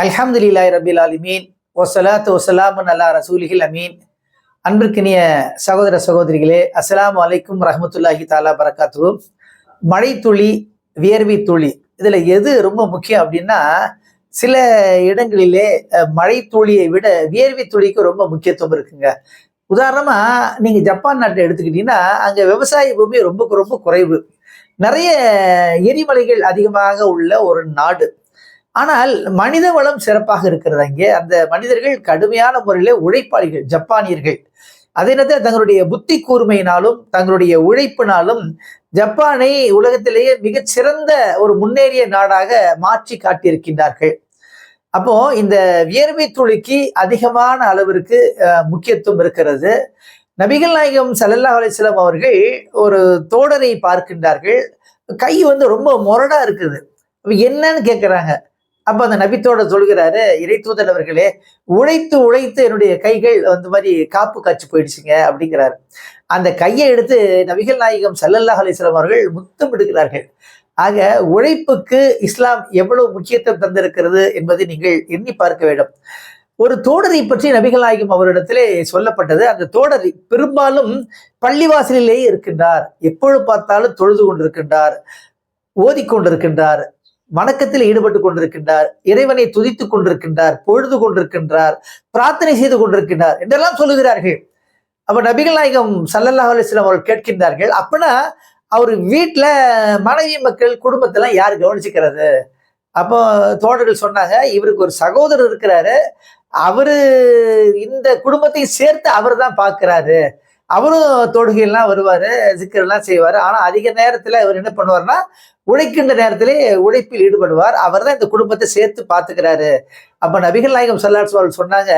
அல்ஹம்துலில்லாஹி ரபில் ஆலிமீன். ஒசலாத்து ஒசலாமன் அல்லா ரசூலிஹில் அமீன். அன்பிற்கினிய சகோதர சகோதரிகளே அஸ்லாம் அலைக்கும் ரஹமத்துல்லாஹி தாலா பரக்காத்து மழை துளி வியர்வி துளி இதில் எது ரொம்ப முக்கியம் அப்படின்னா சில இடங்களிலே மழை துளியை விட வியர்வி துளிக்கு ரொம்ப முக்கியத்துவம் இருக்குங்க. உதாரணமாக நீங்கள் ஜப்பான் நாட்டை எடுத்துக்கிட்டீங்கன்னா அங்கே விவசாய பூமி ரொம்ப ரொம்ப குறைவு. நிறைய எரிமலைகள் அதிகமாக உள்ள ஒரு நாடு. ஆனால் மனித வளம் சிறப்பாக இருக்கிறது அங்கே. அந்த மனிதர்கள் கடுமையான முறையில் உழைப்பாளிகள் ஜப்பானியர்கள். அதே நேரத்தில் தங்களுடைய புத்தி கூர்மையினாலும் தங்களுடைய உழைப்பினாலும் ஜப்பானை உலகத்திலேயே மிகச்சிறந்த ஒரு முன்னேறிய நாடாக மாற்றி காட்டியிருக்கின்றார்கள். அப்போ இந்த வியர்வை துளிக்கு அதிகமான அளவிற்கு முக்கியத்துவம் இருக்கிறது. நபிகள் நாயகம் சல்லல்லா அலிஸ்லாம் அவர்கள் ஒரு தோடரை பார்க்கின்றார்கள். கை வந்து ரொம்ப முரடா இருக்குது. என்னன்னு கேட்குறாங்க அப்போ அந்த நபித்தோட சொல்கிறாரு இறை அவர்களே உழைத்து உழைத்து என்னுடைய கைகள் அந்த மாதிரி காப்பு காய்ச்சி போயிடுச்சுங்க அப்படிங்கிறாரு. அந்த கையை எடுத்து நபிகள் நாயகம் சல்லல்லாஹ் அலிஸ்லாம் அவர்கள் முத்தம் எடுக்கிறார்கள் ஆக உழைப்புக்கு இஸ்லாம் எவ்வளவு முக்கியத்துவம் தந்திருக்கிறது என்பதை நீங்கள் எண்ணி பார்க்க வேண்டும். ஒரு தோடரை பற்றி நபிகள் நாயகம் அவரிடத்திலே சொல்லப்பட்டது அந்த தோடர் பெரும்பாலும் பள்ளிவாசலிலேயே இருக்கின்றார். எப்பொழுது பார்த்தாலும் தொழுது கொண்டிருக்கின்றார் ஓதிக்கொண்டிருக்கின்றார். வணக்கத்தில் ஈடுபட்டு கொண்டிருக்கின்றார் இறைவனை துதித்துக் கொண்டிருக்கின்றார் பொழுது கொண்டிருக்கின்றார் பிரார்த்தனை செய்து கொண்டிருக்கின்றார் என்றெல்லாம் சொல்லுகிறார்கள். அப்ப நபிகள் நாயகம் சல்லல்லாஹ் அலிஸ்லாம் அவர்கள் கேட்கின்றார்கள் அப்பனா அவர் வீட்டில் மனைவி மக்கள் குடும்பத்தெல்லாம் யார் கவனிச்சுக்கிறது? அப்போ தோழர்கள் சொன்னாங்க இவருக்கு ஒரு சகோதரர் இருக்கிறாரு. அவரு இந்த குடும்பத்தையும் சேர்த்து அவர் தான் பார்க்கிறாரு. அவரும் தொழுகையெல்லாம் வருவார் சிக்கரெல்லாம் செய்வார். ஆனால் அதிக நேரத்தில் அவர் என்ன பண்ணுவார்னா உழைக்கின்ற நேரத்திலே உழைப்பில் ஈடுபடுவார். அவர் தான் இந்த குடும்பத்தை சேர்த்து பார்த்துக்கிறாரு. அப்போ நபிகள் நாயகம் சல்லாஸ் அவர்கள் சொன்னாங்க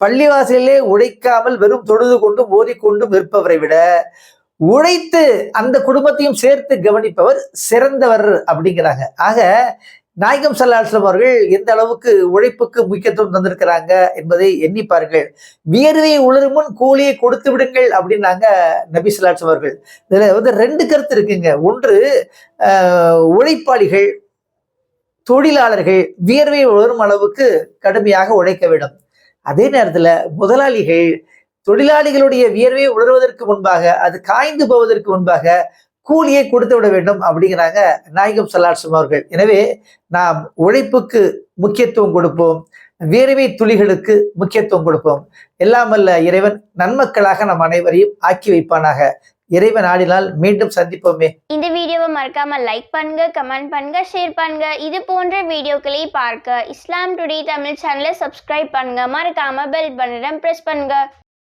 பள்ளிவாசலிலே உழைக்காமல் வெறும் தொழுது கொண்டும் ஓதிக்கொண்டும் இருப்பவரை விட உழைத்து அந்த குடும்பத்தையும் சேர்த்து கவனிப்பவர் சிறந்தவர் அப்படிங்கிறாங்க. ஆக நாயகம் சல்லாஸ்லம் அவர்கள் எந்த அளவுக்கு உழைப்புக்கு முக்கியத்துவம் தந்திருக்கிறாங்க என்பதை எண்ணிப்பார்கள் வியர்வை உளரும் முன் கூலியை கொடுத்து விடுங்கள் அப்படின்னாங்க நபி சல்லாஸ்லம் அவர்கள். இதில் வந்து ரெண்டு கருத்து இருக்குங்க. ஒன்று ஆஹ், உழைப்பாளிகள் தொழிலாளர்கள் வியர்வை உளரும் அளவுக்கு கடுமையாக உழைக்க வேண்டும். அதே நேரத்துல முதலாளிகள் தொழிலாளிகளுடைய வியர்வை உணர்வதற்கு முன்பாக அது காய்ந்து போவதற்கு முன்பாக கூலியை கொடுத்து விட வேண்டும் அப்படிங்கிறாங்க நாயகம் சலாட்சம் அவர்கள். எனவே நாம் உழைப்புக்கு முக்கியத்துவம் கொடுப்போம் வேர்வை துளிகளுக்கு முக்கியத்துவம் கொடுப்போம். எல்லாம் இறைவன் நன்மக்களாக நம் அனைவரையும் ஆக்கி வைப்பானாக. இறைவன் ஆடினால் மீண்டும் சந்திப்போமே. இந்த வீடியோவை மறக்காம லைக் பண்ணுங்க கமெண்ட் பண்ணுங்க ஷேர் பண்ணுங்க. இது போன்ற வீடியோக்களை பார்க்க இஸ்லாம் டுடே தமிழ் சேனலை சப்ஸ்கிரைப் பண்ணுங்க. மறக்காம பெல் பட்டனை பிரஸ் பண்ணுங்க.